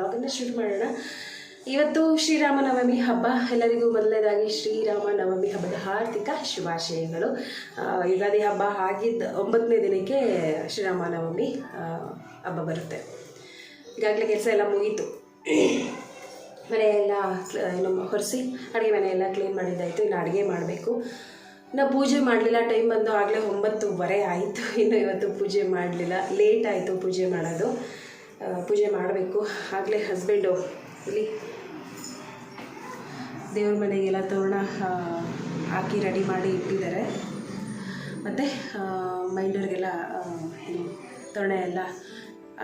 ಮಾಡೋಣ. ಇವತ್ತು ಶ್ರೀರಾಮನವಮಿ ಹಬ್ಬ. ಎಲ್ಲರಿಗೂ ಮೊದಲನೇದಾಗಿ ಶ್ರೀರಾಮನವಮಿ ಹಬ್ಬದ ಹಾರ್ದಿಕ ಶುಭಾಶಯಗಳು. ಯುಗಾದಿ ಹಬ್ಬ ಆಗಿದ್ದ ಒಂಬತ್ತನೇ ದಿನಕ್ಕೆ ಶ್ರೀರಾಮನವಮಿ ಹಬ್ಬ ಬರುತ್ತೆ. ಈಗಾಗಲೇ ಕೆಲಸ ಎಲ್ಲ ಮುಗೀತು. ಮನೆಯೆಲ್ಲ ಏನು ಹೊರಿಸಿ, ಅಡುಗೆ ಮನೆ ಎಲ್ಲ ಕ್ಲೀನ್ ಮಾಡಿದ್ದಾಯಿತು. ಇನ್ನು ಅಡುಗೆ ಮಾಡಬೇಕು. ಇನ್ನು ಪೂಜೆ ಮಾಡಲಿಲ್ಲ. ಟೈಮ್ ಬಂದು ಆಗಲೇ ಒಂಬತ್ತುವರೆ ಆಯಿತು. ಇನ್ನು ಇವತ್ತು ಪೂಜೆ ಮಾಡಲಿಲ್ಲ. ಲೇಟ್ ಆಯಿತು ಪೂಜೆ ಮಾಡೋದು. ಪೂಜೆ ಮಾಡಬೇಕು. ಆಗಲೇ ಹಸ್ಬೆಂಡು ಇಲ್ಲಿ ದೇವ್ರ ಮನೆಗೆಲ್ಲ ತೋರಣ ಹಾಕಿ ರೆಡಿ ಮಾಡಿ ಇಟ್ಟಿದ್ದಾರೆ. ಮತ್ತು ಮೈಂಡರ್ಗೆಲ್ಲ ಏನು ತೋರಣ ಎಲ್ಲ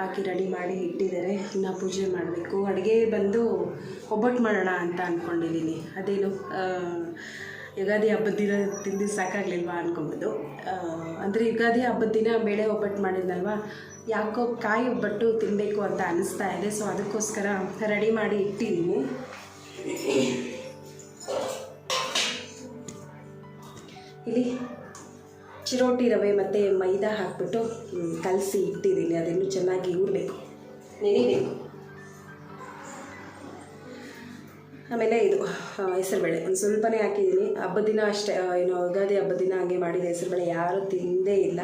ಹಾಕಿ ರೆಡಿ ಮಾಡಿ ಇಟ್ಟಿದ್ದಾರೆ. ಇನ್ನು ಪೂಜೆ ಮಾಡಬೇಕು. ಅಡುಗೆ ಬಂದು ಒಬ್ಬಟ್ಟು ಮಾಡೋಣ ಅಂತ ಅಂದ್ಕೊಂಡಿದ್ದೀನಿ ಅದೇನು ಯುಗಾದಿ ಹಬ್ಬದ ದಿನ ತಿಂದು ಸಾಕಾಗಲಿಲ್ವಾ ಅನ್ಕೊಬೋದು ಅಂದರೆ ಯುಗಾದಿ ಹಬ್ಬದ ದಿನ ಬೇಳೆ ಒಬ್ಬಟ್ಟು ಮಾಡಿದ್ನಲ್ವ? ಯಾಕೋ ಕಾಯಿ ಒಬ್ಬಟ್ಟು ತಿನ್ನಬೇಕು ಅಂತ ಅನಿಸ್ತಾ ಇದೆ ಸೊ ಅದಕ್ಕೋಸ್ಕರ ರೆಡಿ ಮಾಡಿ ಇಟ್ಟಿದ್ದೀನಿ ಇಲ್ಲಿ ಚಿರೋಟಿ ರವೆ ಮತ್ತು ಮೈದಾ ಹಾಕ್ಬಿಟ್ಟು ಕಲಸಿ ಇಟ್ಟಿದ್ದೀನಿ ಅದನ್ನು ಚೆನ್ನಾಗಿ ಊರಬೇಕು ನೆನಿಬೇಕು. ಆಮೇಲೆ ಇದು ಹೆಸರುಬೇಳೆ. ಒಂದು ಸ್ವಲ್ಪನೇ ಹಾಕಿದ್ದೀನಿ. ಹಬ್ಬದ ದಿನ ಅಷ್ಟೇ ಏನು ಯುಗಾದಿ ಹಬ್ಬದ ದಿನ ಹಾಗೆ ಮಾಡಿದ ಹೆಸರುಬೇಳೆ ಯಾರೂ ತಿಂದೇ ಇಲ್ಲ.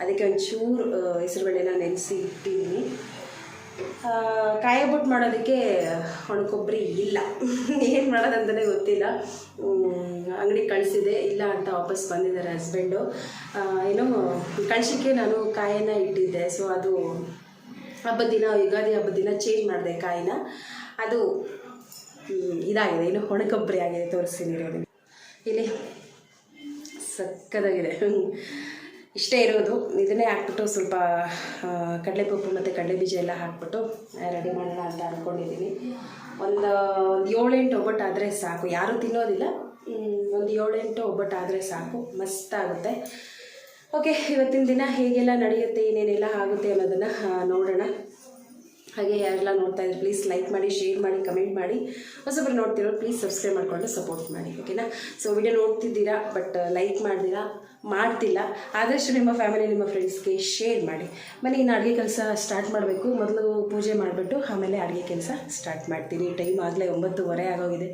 ಅದಕ್ಕೆ ಒಂಚೂರು ಹೆಸರುಬೇಳೆನ ನೆನೆಸಿ ಇಟ್ಟಿದ್ದೀನಿ ಆ, ಕಾಯಿ ಒಬ್ಬಟ್ಟು ಮಾಡೋದಕ್ಕೆ ಒಣಕೊಬ್ಬರಿ ಇಲ್ಲ. ಏನು ಮಾಡೋದಂತಲೇ ಗೊತ್ತಿಲ್ಲ. ಅಂಗಡಿ ಕಳಿಸಿದೆ. ಇಲ್ಲ ಅಂತ ವಾಪಸ್ ಬಂದಿದ್ದಾರೆ ಹಸ್ಬೆಂಡು. ಏನೋ ಕಳ್ಸೋಕ್ಕೆ ನಾನು ಕಾಯನ್ನ ಇಟ್ಟಿದ್ದೆ. ಸೊ ಅದು ಹಬ್ಬದ ದಿನ ಯುಗಾದಿ ಹಬ್ಬದ ದಿನ ಚೇಂಜ್ ಮಾಡಿದೆ ಕಾಯಿನ ಅದು ಇದಾಗಿದೆ. ಏನು ಒಣಕೊಬ್ಬರಿ ಆಗಿದೆ, ತೋರಿಸ್ತೀನಿ ನೋಡಿ ಇಲ್ಲಿ ಸಕ್ಕದಾಗಿದೆ. ಇಷ್ಟೇ ಇರೋದು. ಇದನ್ನೇ ಹಾಕ್ಬಿಟ್ಟು ಸ್ವಲ್ಪ ಕಡಲೆ ಕಡಲೆಪಪ್ಪು ಮತ್ತು ಕಡಲೆ ಬೀಜ ಎಲ್ಲ ಹಾಕ್ಬಿಟ್ಟು ರೆಡಿ ಮಾಡೋಣ ಅಂತ ಅಂದ್ಕೊಂಡಿದ್ದೀನಿ ಒಂದು ಒಂದು ಏಳೆಂಟು ಒಬ್ಬಟ್ಟು ಆದರೆ ಸಾಕು. ಯಾರೂ ತಿನ್ನೋದಿಲ್ಲ. ಒಂದು ಏಳೆಂಟು ಒಬ್ಬಟ್ಟು ಆದರೆ ಸಾಕು. ಮಸ್ತಾಗುತ್ತೆ ಓಕೆ ಇವತ್ತಿನ ದಿನ ಹೇಗೆಲ್ಲ ನಡೆಯುತ್ತೆ, ಏನೇನೆಲ್ಲ ಆಗುತ್ತೆ ಅನ್ನೋದನ್ನು ನೋಡೋಣ. ಹಾಗೆ ಯಾರೆಲ್ಲ ನೋಡ್ತಾ ಇದ್ರೆ ಪ್ಲೀಸ್ ಲೈಕ್ ಮಾಡಿ ಶೇರ್ ಮಾಡಿ ಕಮೆಂಟ್ ಮಾಡಿ. ಹೊಸಬ್ರು ನೋಡ್ತಿರೋ ಪ್ಲೀಸ್ ಸಬ್ಸ್ಕ್ರೈಬ್ ಮಾಡಿಕೊಂಡು ಸಪೋರ್ಟ್ ಮಾಡಿ ಓಕೆನಾ ಸೊ ವಿಡಿಯೋ ನೋಡ್ತಿದ್ದೀರಾ ಬಟ್ ಲೈಕ್ ಮಾಡ್ದಿರಾ? ಮಾಡ್ತಿಲ್ಲ. ಆದಷ್ಟು ನಿಮ್ಮ ಫ್ಯಾಮಿಲಿ ನಿಮ್ಮ ಫ್ರೆಂಡ್ಸ್ಗೆ ಶೇರ್ ಮಾಡಿ. ಬನ್ನಿ ಇನ್ನು ಅಡುಗೆ ಕೆಲಸ ಸ್ಟಾರ್ಟ್ ಮಾಡಬೇಕು. ಮೊದಲು ಪೂಜೆ ಮಾಡಿಬಿಟ್ಟು ಆಮೇಲೆ ಅಡುಗೆ ಕೆಲಸ ಸ್ಟಾರ್ಟ್ ಮಾಡ್ತೀನಿ. ಟೈಮ್ ಆಗಲೇ ಒಂಬತ್ತುವರೆ ಆಗೋಗಿದೆ.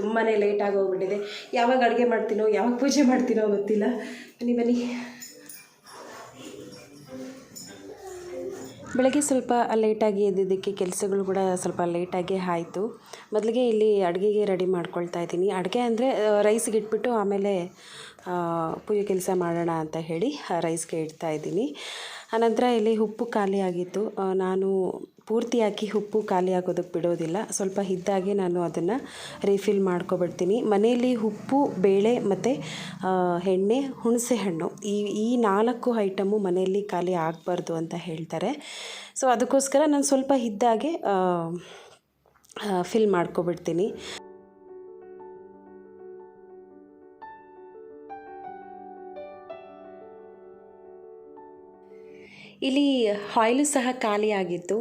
ತುಂಬಾ ಲೇಟ್ ಆಗೋಗ್ಬಿಟ್ಟಿದೆ. ಯಾವಾಗ ಅಡುಗೆ ಮಾಡ್ತೀನೋ, ಯಾವಾಗ ಪೂಜೆ ಮಾಡ್ತೀನೋ ಗೊತ್ತಿಲ್ಲ. ಬನ್ನಿ ಬನ್ನಿ. ಬೆಳಗ್ಗೆ ಸ್ವಲ್ಪ ಲೇಟಾಗಿ ಎದ್ದಿದ್ದಕ್ಕೆ ಕೆಲಸಗಳು ಕೂಡ ಸ್ವಲ್ಪ ಲೇಟಾಗಿ ಆಯಿತು. ಮೊದಲಿಗೆ ಇಲ್ಲಿ ಅಡುಗೆಗೆ ರೆಡಿ ಮಾಡ್ಕೊಳ್ತಾ ಇದ್ದೀನಿ. ಅಡುಗೆ ಅಂದರೆ ರೈಸ್ಗೆ ಇಟ್ಬಿಟ್ಟು ಆಮೇಲೆ ಪೂಜೆ ಕೆಲಸ ಮಾಡೋಣ ಅಂತ ಹೇಳಿ ರೈಸ್ಗೆ ಇಡ್ತಾ ಇದ್ದೀನಿ. ಆನಂತರ ಇಲ್ಲಿ ಉಪ್ಪು ಖಾಲಿ ಆಗಿತ್ತು ನಾನು ಪೂರ್ತಿ ಹಾಕಿ ಉಪ್ಪು ಖಾಲಿ ಆಗೋದಕ್ಕೆ ಬಿಡೋದಿಲ್ಲ. ಸ್ವಲ್ಪ ಇದ್ದಾಗೆ ನಾನು ಅದನ್ನು ರೀಫಿಲ್ ಮಾಡ್ಕೊಬಿಡ್ತೀನಿ. ಮನೆಯಲ್ಲಿ ಉಪ್ಪು, ಬೇಳೆ ಮತ್ತು ಎಣ್ಣೆ, ಹುಣಸೆ ಹಣ್ಣು ಈ ಈ ನಾಲ್ಕು ಐಟಮು ಮನೆಯಲ್ಲಿ ಖಾಲಿ ಆಗಬಾರ್ದು ಅಂತ ಹೇಳ್ತಾರೆ. ಸೊ ಅದಕ್ಕೋಸ್ಕರ ನಾನು ಸ್ವಲ್ಪ ಇದ್ದಾಗೆ ಫಿಲ್ ಮಾಡ್ಕೊಬಿಡ್ತೀನಿ. ಇಲ್ಲಿ ಆಯಿಲು ಸಹ ಖಾಲಿಯಾಗಿತ್ತು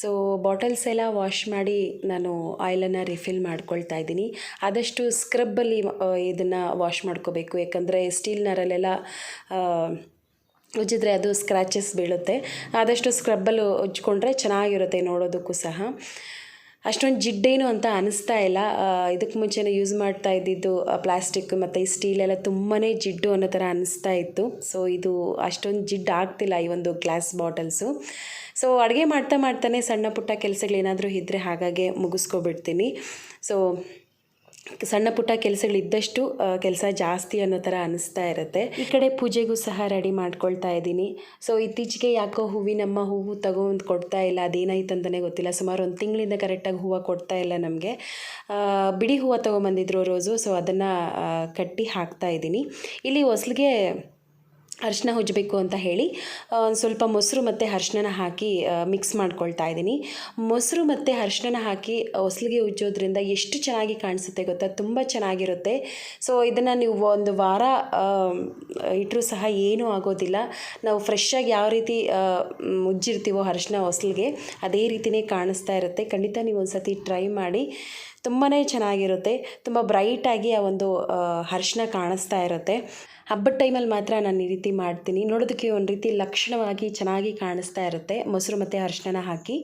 ಸೊ ಬಾಟಲ್ಸ್ ಎಲ್ಲ ವಾಶ್ ಮಾಡಿ ನಾನು ಆಯಿಲನ್ನು ರಿಫಿಲ್ ಮಾಡ್ಕೊಳ್ತಾ ಇದ್ದೀನಿ. ಆದಷ್ಟು ಸ್ಕ್ರಬ್ಬಲ್ಲಿ ಇದನ್ನು ವಾಶ್ ಮಾಡ್ಕೋಬೇಕು. ಯಾಕಂದರೆ ಸ್ಟೀಲ್ ನರಲ್ಲೆಲ್ಲ ಉಜ್ಜಿದ್ರೆ ಅದು ಸ್ಕ್ರ್ಯಾಚಸ್ ಬೀಳುತ್ತೆ. ಆದಷ್ಟು ಸ್ಕ್ರಬ್ಬಲ್ಲಿ ಉಜ್ಕೊಂಡ್ರೆ ಚೆನ್ನಾಗಿರುತ್ತೆ ನೋಡೋದಕ್ಕೂ ಸಹ. ಅಷ್ಟೊಂದು ಜಿಡ್ಡೇನು ಅಂತ ಅನಿಸ್ತಾ ಇಲ್ಲ. ಇದಕ್ಕೆ ಮುಂಚೆನೇ ಯೂಸ್ ಮಾಡ್ತಾ ಇದ್ದಿದ್ದು ಪ್ಲಾಸ್ಟಿಕ್ ಮತ್ತು ಈ ಸ್ಟೀಲ್ ಎಲ್ಲ ತುಂಬಾ ಜಿಡ್ಡು ಅನ್ನೋ ಥರ ಅನಿಸ್ತಾ ಇತ್ತು. ಸೊ ಇದು ಅಷ್ಟೊಂದು ಜಿಡ್ಡು ಆಗ್ತಿಲ್ಲ ಈ ಒಂದು ಗ್ಲಾಸ್ ಬಾಟಲ್ಸು ಸೊ ಅಡುಗೆ ಮಾಡ್ತಾ ಮಾಡ್ತಾನೆ ಸಣ್ಣ ಪುಟ್ಟ ಕೆಲಸಗಳೇನಾದರೂ ಇದ್ದರೆ ಹಾಗಾಗಿ ಮುಗಿಸ್ಕೊಬಿಡ್ತೀನಿ. ಸೊ ಸಣ್ಣ ಪುಟ್ಟ ಕೆಲಸಗಳಿದ್ದಷ್ಟು ಕೆಲಸ ಜಾಸ್ತಿ ಅನ್ನೋ ಥರ ಅನಿಸ್ತಾ ಇರುತ್ತೆ. ಈ ಕಡೆ ಪೂಜೆಗೂ ಸಹ ರೆಡಿ ಮಾಡ್ಕೊಳ್ತಾ ಇದ್ದೀನಿ. ಸೊ ಇತ್ತೀಚೆಗೆ ಯಾಕೋ ಹೂವಿನಮ್ಮ ಹೂವು ತಗೊಂಡು ಕೊಡ್ತಾ ಇಲ್ಲ. ಅದೇನಾಯ್ತು ಅಂತಲೇ ಗೊತ್ತಿಲ್ಲ. ಸುಮಾರು ಒಂದು ತಿಂಗಳಿಂದ ಕರೆಕ್ಟಾಗಿ ಹೂವು ಕೊಡ್ತಾ ಇಲ್ಲ ನಮಗೆ. ಬಿಡಿ ಹೂವು ತೊಗೊಂಬಂದಿದ್ರು ರೋಸು. ಸೊ ಅದನ್ನು ಕಟ್ಟಿ ಹಾಕ್ತಾ ಇದ್ದೀನಿ. ಇಲ್ಲಿ ಹೊಸ್ಲಿಗೆ ಅರಿಶಿನ ಉಜ್ಜಬೇಕು ಅಂತ ಹೇಳಿ ಒಂದು ಸ್ವಲ್ಪ ಮೊಸರು ಮತ್ತು ಅರಿಶಿನ ಹಾಕಿ ಮಿಕ್ಸ್ ಮಾಡ್ಕೊಳ್ತಾ ಇದ್ದೀನಿ. ಮೊಸರು ಮತ್ತು ಅರಿಶಿನ ಹಾಕಿ ಹೊಸಲಿಗೆ ಉಜ್ಜೋದ್ರಿಂದ ಎಷ್ಟು ಚೆನ್ನಾಗಿ ಕಾಣಿಸುತ್ತೆ ಗೊತ್ತಾ? ತುಂಬ ಚೆನ್ನಾಗಿರುತ್ತೆ. ಸೊ ಇದನ್ನು ನೀವು ಒಂದು ವಾರ ಇಟ್ಟರೂ ಸಹ ಏನೂ ಆಗೋದಿಲ್ಲ. ನಾವು ಫ್ರೆಶ್ಶಾಗಿ ಯಾವ ರೀತಿ ಉಜ್ಜಿರ್ತೀವೋ ಅರಿಶಿನ ಹೊಸಲಿಗೆ, ಅದೇ ರೀತಿಯೇ ಕಾಣಿಸ್ತಾ ಇರುತ್ತೆ. ಖಂಡಿತ ನೀವು ಒಂದು ಸತಿ ಟ್ರೈ ಮಾಡಿ. ತುಂಬಾ ಚೆನ್ನಾಗಿರುತ್ತೆ. ತುಂಬ ಬ್ರೈಟಾಗಿ ಆ ಒಂದು ಅರ್ಶಿನ ಕಾಣಿಸ್ತಾ ಇರುತ್ತೆ. ಹಬ್ಬದ ಟೈಮಲ್ಲಿ ಮಾತ್ರ ನಾನು ಈ ರೀತಿ ಮಾಡ್ತೀನಿ. ನೋಡೋದಕ್ಕೆ ಒಂದು ರೀತಿ ಲಕ್ಷಣವಾಗಿ ಚೆನ್ನಾಗಿ ಕಾಣಿಸ್ತಾ ಇರುತ್ತೆ. ಮೊಸರು ಮತ್ತು ಅರಿಶಿನ ಹಾಕಿ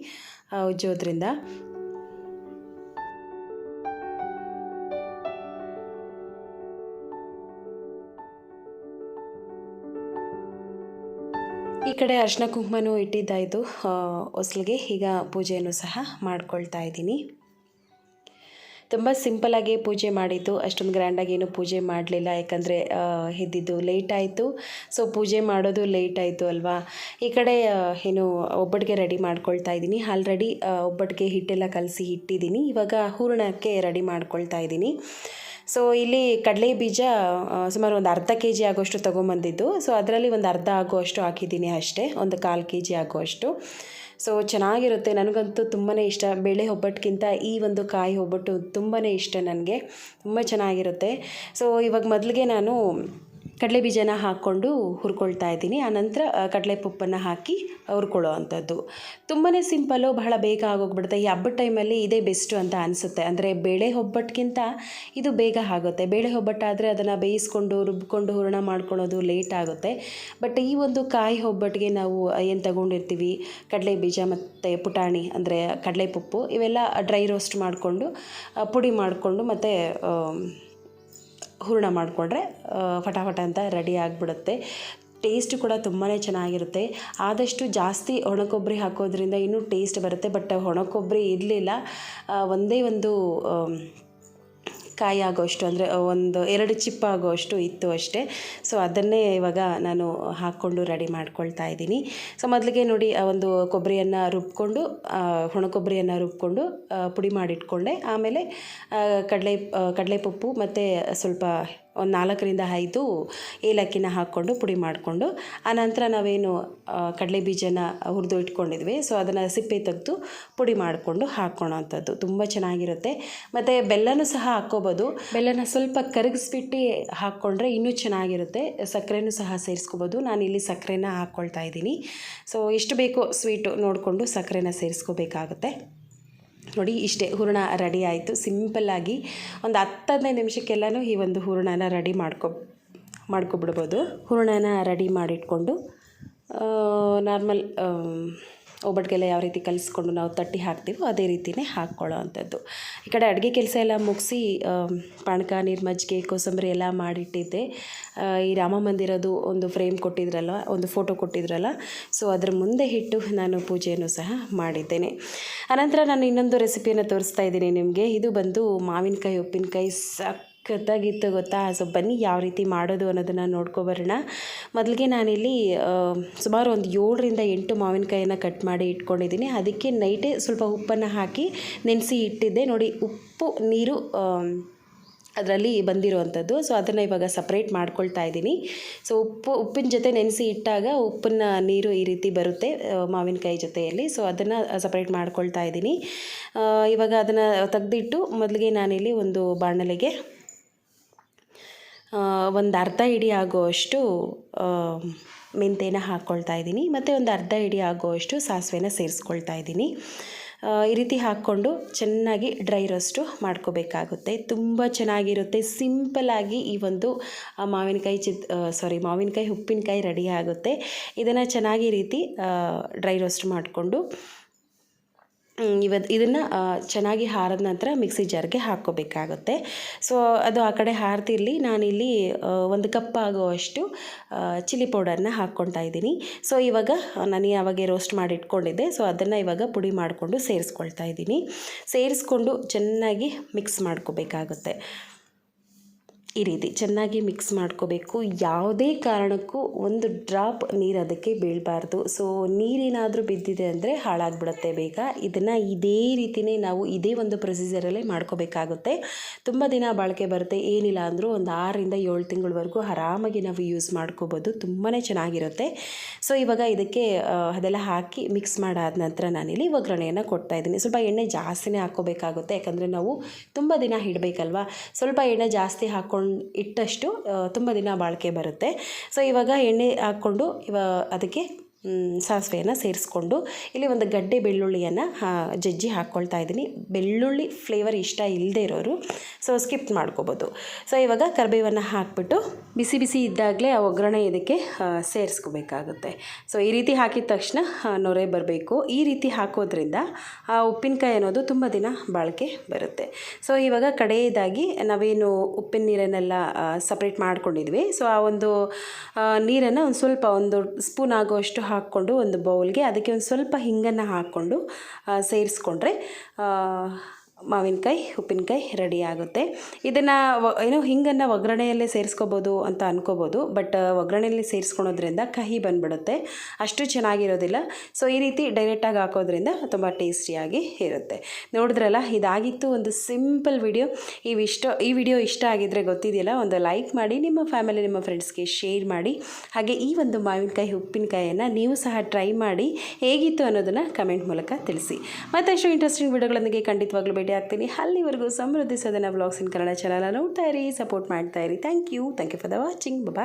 ಉಜ್ಜೋದ್ರಿಂದ. ಈ ಕಡೆ ಅರ್ಶಿನ ಕುಂಕುಮನೂ ಇಟ್ಟಿದ್ದಾಯಿತು ಹೊಸಲಿಗೆ. ಈಗ ಪೂಜೆಯನ್ನು ಸಹ ಮಾಡ್ಕೊಳ್ತಾ ಇದ್ದೀನಿ. ತುಂಬ ಸಿಂಪಲಾಗಿ ಪೂಜೆ ಮಾಡಿದ್ದು. ಅಷ್ಟೊಂದು ಗ್ರ್ಯಾಂಡಾಗಿ ಏನು ಪೂಜೆ ಮಾಡಲಿಲ್ಲ. ಯಾಕಂದರೆ ಎದ್ದಿದ್ದು ಲೇಟ್ ಆಯಿತು. ಸೊ ಪೂಜೆ ಮಾಡೋದು ಲೇಟ್ ಆಯಿತು ಅಲ್ವಾ? ಈ ಕಡೆ ಏನು ಒಬ್ಬಟ್ಟಿಗೆ ರೆಡಿ ಮಾಡ್ಕೊಳ್ತಾ ಇದ್ದೀನಿ. ಆಲ್ರೆಡಿ ಒಬ್ಬಟ್ಟಿಗೆ ಹಿಟ್ಟೆಲ್ಲ ಕಲಸಿ ಇಟ್ಟಿದ್ದೀನಿ. ಇವಾಗ ಹೂರಣಕ್ಕೆ ರೆಡಿ ಮಾಡ್ಕೊಳ್ತಾ ಇದ್ದೀನಿ. ಸೊ ಇಲ್ಲಿ ಕಡಲೆ ಬೀಜ ಸುಮಾರು ಒಂದು ಅರ್ಧ ಕೆ ಜಿ ಆಗೋಷ್ಟು ತೊಗೊಂಬಂದಿದ್ದು. ಸೊ ಅದರಲ್ಲಿ ಒಂದು ಅರ್ಧ ಆಗುವಷ್ಟು ಹಾಕಿದ್ದೀನಿ ಅಷ್ಟೇ. ಒಂದು ಕಾಲು ಕೆ ಜಿ ಆಗುವಷ್ಟು. ಸೊ ಚೆನ್ನಾಗಿರುತ್ತೆ. ನನಗಂತೂ ತುಂಬಾ ಇಷ್ಟ. ಬೇಳೆ ಒಬ್ಬಟ್ಟಿಗಿಂತ ಈ ಒಂದು ಕಾಯಿ ಒಬ್ಬಟ್ಟು ತುಂಬಾ ಇಷ್ಟ ನನಗೆ. ತುಂಬ ಚೆನ್ನಾಗಿರುತ್ತೆ. ಸೊ ಇವಾಗ ಮೊದಲಿಗೆ ನಾನು ಕಡಲೆ ಬೀಜನ ಹಾಕ್ಕೊಂಡು ಹುರ್ಕೊಳ್ತಾ ಇದ್ದೀನಿ. ಆನಂತರ ಕಡಲೆ ಪುಪ್ಪನ್ನು ಹಾಕಿ ಹುರ್ಕೊಳ್ಳೋ ಅಂಥದ್ದು. ತುಂಬಾ ಸಿಂಪಲ್ಲು ಬಹಳ ಬೇಗ ಆಗೋಗ್ಬಿಡುತ್ತೆ. ಈ ಹಬ್ಬದ ಟೈಮಲ್ಲಿ ಇದೇ ಬೆಸ್ಟು ಅಂತ ಅನಿಸುತ್ತೆ. ಅಂದರೆ ಬೇಳೆ ಒಬ್ಬಟ್ಟಿಗಿಂತ ಇದು ಬೇಗ ಆಗುತ್ತೆ. ಬೇಳೆ ಒಬ್ಬಟ್ಟಾದರೆ ಅದನ್ನು ಬೇಯಿಸ್ಕೊಂಡು, ರುಬ್ಕೊಂಡು, ಹೂರಣ ಮಾಡ್ಕೊಳ್ಳೋದು ಲೇಟ್ ಆಗುತ್ತೆ. ಬಟ್ ಈ ಒಂದು ಕಾಯಿ ಒಬ್ಬಟ್ಟಿಗೆ ನಾವು ಏನು ತಗೊಂಡಿರ್ತೀವಿ? ಕಡಲೆ ಬೀಜ ಮತ್ತು ಪುಟಾಣಿ, ಅಂದರೆ ಕಡಲೆ ಪುಪ್ಪು ಇವೆಲ್ಲ ಡ್ರೈ ರೋಸ್ಟ್ ಮಾಡಿಕೊಂಡು ಪುಡಿ ಮಾಡಿಕೊಂಡು ಮತ್ತು ಹೂರಣ ಮಾಡಿಕೊಂಡ್ರೆ ಫಟಾಫಟ ಅಂತ ರೆಡಿ ಆಗಿಬಿಡುತ್ತೆ. ಟೇಸ್ಟ್ ಕೂಡ ತುಂಬಾ ಚೆನ್ನಾಗಿರುತ್ತೆ. ಆದಷ್ಟು ಜಾಸ್ತಿ ಒಣಕೊಬ್ಬರಿ ಹಾಕೋದ್ರಿಂದ ಇನ್ನೂ ಟೇಸ್ಟ್ ಬರುತ್ತೆ ಬಟ್ ಒಣಕೊಬ್ಬರಿ ಇರಲಿಲ್ಲ. ಒಂದೇ ಒಂದು ಕಾಯಿ ಆಗೋಷ್ಟು ಅಂದರೆ ಒಂದು ಎರಡು ಚಿಪ್ಪ ಆಗೋಷ್ಟು ಇತ್ತು ಅಷ್ಟೇ. ಸೊ ಅದನ್ನೇ ಇವಾಗ ನಾನು ಹಾಕ್ಕೊಂಡು ರೆಡಿ ಮಾಡ್ಕೊಳ್ತಾ ಇದ್ದೀನಿ. ಸೊ ಮೊದಲಿಗೆ ನೋಡಿ, ಆ, ಒಂದು ಕೊಬ್ಬರಿಯನ್ನು ರುಬ್ಕೊಂಡು ಕೊಬ್ಬರಿಯನ್ನು ರುಬ್ಕೊಂಡು ಪುಡಿ ಮಾಡಿಟ್ಕೊಂಡೆ. ಆಮೇಲೆ ಕಡಲೆ ಪಪ್ಪು ಕಡಲೆಪಪ್ಪು ಮತ್ತು ಸ್ವಲ್ಪ ಒಂದು ನಾಲ್ಕರಿಂದ ಐದು ಏಲಕ್ಕಿನ ಹಾಕ್ಕೊಂಡು ಪುಡಿ ಮಾಡಿಕೊಂಡು ಆನಂತರ ನಾವೇನು ಕಡಲೆ ಬೀಜನ ಹುರಿದು ಇಟ್ಕೊಂಡಿದ್ವಿ. ಸೊ ಅದನ್ನು ಸಿಪ್ಪೆ ತೆಗೆದು ಪುಡಿ ಮಾಡಿಕೊಂಡು ಹಾಕ್ಕೊಳೋವಂಥದ್ದು ತುಂಬ ಚೆನ್ನಾಗಿರುತ್ತೆ. ಮತ್ತು ಬೆಲ್ಲನೂ ಸಹ ಹಾಕ್ಕೋಬೋದು. ಬೆಲ್ಲನ ಸ್ವಲ್ಪ ಕರಗಿಸ್ಬಿಟ್ಟು ಹಾಕ್ಕೊಂಡ್ರೆ ಇನ್ನೂ ಚೆನ್ನಾಗಿರುತ್ತೆ. ಸಕ್ಕರೆನೂ ಸಹ ಸೇರಿಸ್ಕೋಬೋದು. ನಾನು ಇಲ್ಲಿ ಸಕ್ಕರೆನ ಹಾಕ್ಕೊಳ್ತಾ ಇದ್ದೀನಿ. ಸೊ ಎಷ್ಟು ಬೇಕೋ ಸ್ವೀಟು ನೋಡಿಕೊಂಡು ಸಕ್ಕರೆನ ಸೇರಿಸ್ಕೋಬೇಕಾಗುತ್ತೆ. ನೋಡಿ, ಇಷ್ಟೇ ಹೂರಣ ರೆಡಿ ಆಯಿತು. ಸಿಂಪಲ್ಲಾಗಿ ಒಂದು ಹತ್ತು ಹದಿನೈದು ನಿಮಿಷಕ್ಕೆಲ್ಲನೂ ಈ ಒಂದು ಹೂರಣನ ರೆಡಿ ಮಾಡ್ಕೊ ಮಾಡ್ಕೊಬಿಡ್ಬೋದು. ಹೂರಣನ ರೆಡಿ ಮಾಡಿಟ್ಕೊಂಡು ನಾರ್ಮಲ್ ಒಬ್ಬಟ್ಟಿಗೆಲ್ಲ ಯಾವ ರೀತಿ ಕಲಿಸ್ಕೊಂಡು ನಾವು ತಟ್ಟಿ ಹಾಕ್ತೀವೋ ಅದೇ ರೀತಿಯೇ ಹಾಕ್ಕೊಳ್ಳೋ ಅಂಥದ್ದು ಈ ಕಡೆ ಅಡುಗೆ ಕೆಲಸ ಎಲ್ಲ ಮುಗಿಸಿ ಪಾಣಕ, ನೀರು ಮಜ್ಜಿಗೆ, ಕೋಸಂಬರಿ ಎಲ್ಲ ಮಾಡಿಟ್ಟಿದ್ದೆ. ಈ ರಾಮ ಮಂದಿರದ್ದು ಒಂದು ಫ್ರೇಮ್ ಕೊಟ್ಟಿದ್ರಲ್ಲ, ಒಂದು ಫೋಟೋ ಕೊಟ್ಟಿದ್ರಲ್ಲ, ಸೊ ಅದರ ಮುಂದೆ ಇಟ್ಟು ನಾನು ಪೂಜೆಯನ್ನು ಸಹ ಮಾಡಿದ್ದೇನೆ. ಅನಂತರ ನಾನು ಇನ್ನೊಂದು ರೆಸಿಪಿಯನ್ನು ತೋರಿಸ್ತಾ ಇದ್ದೀನಿ ನಿಮಗೆ. ಇದು ಬಂದು ಮಾವಿನಕಾಯಿ, ಉಪ್ಪಿನಕಾಯಿ ಸಾಕ್. ಸಖತ್ತಾಗಿತ್ತು ಗೊತ್ತಾ? ಸೊ ಬನ್ನಿ ಯಾವ ರೀತಿ ಮಾಡೋದು ಅನ್ನೋದನ್ನು ನೋಡ್ಕೊಬರೋಣ ಮೊದಲಿಗೆ ನಾನಿಲ್ಲಿ ಸುಮಾರು ಒಂದು ಏಳರಿಂದ ಎಂಟು ಮಾವಿನಕಾಯಿನ ಕಟ್ ಮಾಡಿ ಇಟ್ಕೊಂಡಿದ್ದೀನಿ. ಅದಕ್ಕೆ ನೈಟೇ ಸ್ವಲ್ಪ ಉಪ್ಪನ್ನು ಹಾಕಿ ನೆನೆಸಿ ಇಟ್ಟಿದ್ದೆ. ನೋಡಿ, ಉಪ್ಪು, ನೀರು ಅದರಲ್ಲಿ ಬಂದಿರುವಂಥದ್ದು ಸೊ ಅದನ್ನು ಇವಾಗ ಸಪ್ರೇಟ್ ಮಾಡ್ಕೊಳ್ತಾ ಇದ್ದೀನಿ. ಸೊ ಉಪ್ಪು, ಉಪ್ಪಿನ ಜೊತೆ ನೆನೆಸಿ ಇಟ್ಟಾಗ ಉಪ್ಪಿನ ನೀರು ಈ ರೀತಿ ಬರುತ್ತೆ ಮಾವಿನಕಾಯಿ ಜೊತೆಯಲ್ಲಿ. ಸೊ ಅದನ್ನು ಸಪ್ರೇಟ್ ಮಾಡ್ಕೊಳ್ತಾ ಇದ್ದೀನಿ. ಇವಾಗ ಅದನ್ನು ತೆಗೆದಿಟ್ಟು ಮೊದಲಿಗೆ ನಾನಿಲ್ಲಿ ಒಂದು ಬಾಣಲೆಗೆ ಒಂದು ಅರ್ಧ ಇಡಿ ಆಗುವಷ್ಟು ಮೆಂತ್ಯನ ಹಾಕ್ಕೊಳ್ತಾ ಇದ್ದೀನಿ. ಮತ್ತು ಒಂದು ಅರ್ಧ ಇಡಿ ಆಗುವಷ್ಟು ಸಾಸಿವೆನ ಸೇರಿಸ್ಕೊಳ್ತಾ ಇದ್ದೀನಿ. ಈ ರೀತಿ ಹಾಕ್ಕೊಂಡು ಚೆನ್ನಾಗಿ ಡ್ರೈ ರೋಸ್ಟು ಮಾಡ್ಕೋಬೇಕಾಗುತ್ತೆ. ತುಂಬ ಚೆನ್ನಾಗಿರುತ್ತೆ. ಸಿಂಪಲಾಗಿ ಈ ಒಂದು ಮಾವಿನಕಾಯಿ ಚಿತ್ ಸಾರಿ ಮಾವಿನಕಾಯಿ ಉಪ್ಪಿನಕಾಯಿ ರೆಡಿ ಆಗುತ್ತೆ. ಇದನ್ನು ಚೆನ್ನಾಗಿ ರೀತಿ ಡ್ರೈ ರೋಸ್ಟ್ ಮಾಡಿಕೊಂಡು ಇವತ್ತು ಇದನ್ನು ಚೆನ್ನಾಗಿ ಹಾರದ ನಂತರ ಮಿಕ್ಸಿ ಜಾರ್ಗೆ ಹಾಕ್ಕೋಬೇಕಾಗುತ್ತೆ. ಸೊ ಅದು ಆ ಕಡೆ ಹಾರ್ತಿರಲಿ ನಾನಿಲ್ಲಿ ಒಂದು ಕಪ್ ಆಗುವಷ್ಟು ಚಿಲ್ಲಿ ಪೌಡರ್ನ ಹಾಕ್ಕೊತಾ ಇದ್ದೀನಿ. ಸೊ ಇವಾಗ, ನಾನು ಯಾವಾಗ ರೋಸ್ಟ್ ಮಾಡಿ ಇಟ್ಕೊಂಡಿದ್ದೆ ಸೊ ಅದನ್ನು ಇವಾಗ ಪುಡಿ ಮಾಡಿಕೊಂಡು ಸೇರಿಸ್ಕೊಳ್ತಾ ಇದ್ದೀನಿ. ಸೇರಿಸ್ಕೊಂಡು ಚೆನ್ನಾಗಿ ಮಿಕ್ಸ್ ಮಾಡ್ಕೋಬೇಕಾಗುತ್ತೆ. ಈ ರೀತಿ ಚೆನ್ನಾಗಿ ಮಿಕ್ಸ್ ಮಾಡ್ಕೋಬೇಕು. ಯಾವುದೇ ಕಾರಣಕ್ಕೂ ಒಂದು ಡ್ರಾಪ್ ನೀರು ಅದಕ್ಕೆ ಬೀಳಬಾರ್ದು. ಸೊ ನೀರೇನಾದರೂ ಬಿದ್ದಿದೆ ಅಂದರೆ ಹಾಳಾಗ್ಬಿಡುತ್ತೆ ಬೇಗ. ಇದನ್ನು ಇದೇ ರೀತಿಯೇ ನಾವು ಇದೇ ಒಂದು ಪ್ರೊಸೀಜರಲ್ಲೇ ಮಾಡ್ಕೋಬೇಕಾಗುತ್ತೆ. ತುಂಬ ದಿನ ಬಾಳಿಕೆ ಬರುತ್ತೆ. ಏನಿಲ್ಲ ಅಂದರೂ ಒಂದು ಆರರಿಂದ ಏಳು ತಿಂಗಳವರೆಗೂ ಆರಾಮಾಗಿ ನಾವು ಯೂಸ್ ಮಾಡ್ಕೋಬೋದು. ತುಂಬಾ ಚೆನ್ನಾಗಿರುತ್ತೆ. ಸೊ ಇವಾಗ ಇದಕ್ಕೆ ಅದೆಲ್ಲ ಹಾಕಿ ಮಿಕ್ಸ್ ಮಾಡಾದ ನಂತರ ನಾನಿಲ್ಲಿ ಒಗ್ಗರಣೆಯನ್ನು ಕೊಡ್ತಾ ಇದ್ದೀನಿ. ಸ್ವಲ್ಪ ಎಣ್ಣೆ ಜಾಸ್ತಿನೇ ಹಾಕ್ಕೋಬೇಕಾಗುತ್ತೆ. ಯಾಕಂದರೆ ನಾವು ತುಂಬ ದಿನ ಇಡಬೇಕಲ್ವಾ ಸ್ವಲ್ಪ ಎಣ್ಣೆ ಜಾಸ್ತಿ ಹಾಕ್ಕೊಂಡು ಇಟ್ಟಷ್ಟು ತುಂಬ ದಿನ ಬಾಳಿಕೆ ಬರುತ್ತೆ. ಸೊ ಇವಾಗ ಎಣ್ಣೆ ಹಾಕ್ಕೊಂಡು ಇವ ಅದಕ್ಕೆ ಸಾಸಿವೆಯನ್ನು ಸೇರಿಸ್ಕೊಂಡು ಇಲ್ಲಿ ಒಂದು ಗಡ್ಡೆ ಬೆಳ್ಳುಳ್ಳಿಯನ್ನು ಜಜ್ಜಿ ಹಾಕ್ಕೊಳ್ತಾ ಇದ್ದೀನಿ. ಬೆಳ್ಳುಳ್ಳಿ ಫ್ಲೇವರ್ ಇಷ್ಟ ಇಲ್ಲದೆ ಇರೋರು ಸೊ ಸ್ಕಿಪ್ ಮಾಡ್ಕೋಬೋದು. ಸೊ ಇವಾಗ ಕರಿಬೇವನ್ನು ಹಾಕ್ಬಿಟ್ಟು ಬಿಸಿ ಬಿಸಿ ಇದ್ದಾಗಲೇ ಆ ಒಗ್ಗರಣೆ ಇದಕ್ಕೆ ಸೇರಿಸ್ಕೋಬೇಕಾಗುತ್ತೆ. ಸೊ ಈ ರೀತಿ ಹಾಕಿದ ತಕ್ಷಣ ನೊರೆ ಬರಬೇಕು. ಈ ರೀತಿ ಹಾಕೋದ್ರಿಂದ ಆ ಉಪ್ಪಿನಕಾಯಿ ಅನ್ನೋದು ತುಂಬ ದಿನ ಬಾಳಿಕೆ ಬರುತ್ತೆ. ಸೊ ಇವಾಗ ಕಡೆಯದಾಗಿ ನಾವೇನು ಉಪ್ಪಿನ ನೀರನ್ನೆಲ್ಲ ಸಪ್ರೇಟ್ ಮಾಡ್ಕೊಂಡಿದ್ವಿ. ಸೊ ಆ ಒಂದು ನೀರನ್ನು ಒಂದು ಸ್ವಲ್ಪ ಒಂದು ಸ್ಪೂನ್ ಆಗುವಷ್ಟು ಹಾಕ್ಕೊಂಡು ಒಂದು ಬೌಲ್ಗೆ ಅದಕ್ಕೆ ಒಂದು ಸ್ವಲ್ಪ ಹಿಂಗನ್ನು ಹಾಕ್ಕೊಂಡು ಸೇರಿಸ್ಕೊಂಡ್ರೆ ಮಾವಿನಕಾಯಿ, ಉಪ್ಪಿನಕಾಯಿ ರೆಡಿ ಆಗುತ್ತೆ. ಇದನ್ನು ಏನೋ ಹಿಂಗನ್ನು ಒಗ್ಗರಣೆಯಲ್ಲೇ ಸೇರಿಸ್ಕೋಬೋದು ಅಂತ ಅನ್ಕೋಬೋದು ಬಟ್ ಒಗ್ಗರಣೆಯಲ್ಲಿ ಸೇರಿಸ್ಕೊಳೋದ್ರಿಂದ ಕಹಿ ಬಂದ್ಬಿಡುತ್ತೆ. ಅಷ್ಟು ಚೆನ್ನಾಗಿರೋದಿಲ್ಲ. ಸೊ ಈ ರೀತಿ ಡೈರೆಕ್ಟಾಗಿ ಹಾಕೋದ್ರಿಂದ ತುಂಬ ಟೇಸ್ಟಿಯಾಗಿ ಇರುತ್ತೆ. ನೋಡಿದ್ರಲ್ಲ, ಇದಾಗಿತ್ತು ಒಂದು ಸಿಂಪಲ್ ವಿಡಿಯೋ ಇವಿಷ್ಟ ಈ ವಿಡಿಯೋ ಇಷ್ಟ ಆಗಿದ್ದರೆ ಗೊತ್ತಿದೆಯಲ್ಲ, ಒಂದು ಲೈಕ್ ಮಾಡಿ, ನಿಮ್ಮ ಫ್ಯಾಮಿಲಿ ನಿಮ್ಮ ಫ್ರೆಂಡ್ಸ್ಗೆ ಶೇರ್ ಮಾಡಿ. ಹಾಗೆ ಈ ಒಂದು ಮಾವಿನಕಾಯಿ, ಉಪ್ಪಿನಕಾಯಿಯನ್ನು ನೀವು ಸಹ ಟ್ರೈ ಮಾಡಿ. ಹೇಗಿತ್ತು ಅನ್ನೋದನ್ನು ಕಮೆಂಟ್ ಮೂಲಕ ತಿಳಿಸಿ. ಮತ್ತಷ್ಟು ಇಂಟ್ರೆಸ್ಟಿಂಗ್ ವಿಡಿಯೋಗಳೊಂದಿಗೆ ಖಂಡಿತವಾಗ್ಲೂ ಭೇಟಿ ಆಗ್ತೀನಿ. ಅಲ್ಲಿವರೆಗೂ ಸಮೃದ್ಧಿ ಸದನ ಬ್ಲಾಗ್ಸ್ ಇನ್ ಕನ್ನಡ ಚಾನಲ್ ನೋಡ್ತಾ ಇರಿ ಸಪೋರ್ಟ್ ಮಾಡ್ತಾ ಇರಿ. Thank you thank you for the watching bye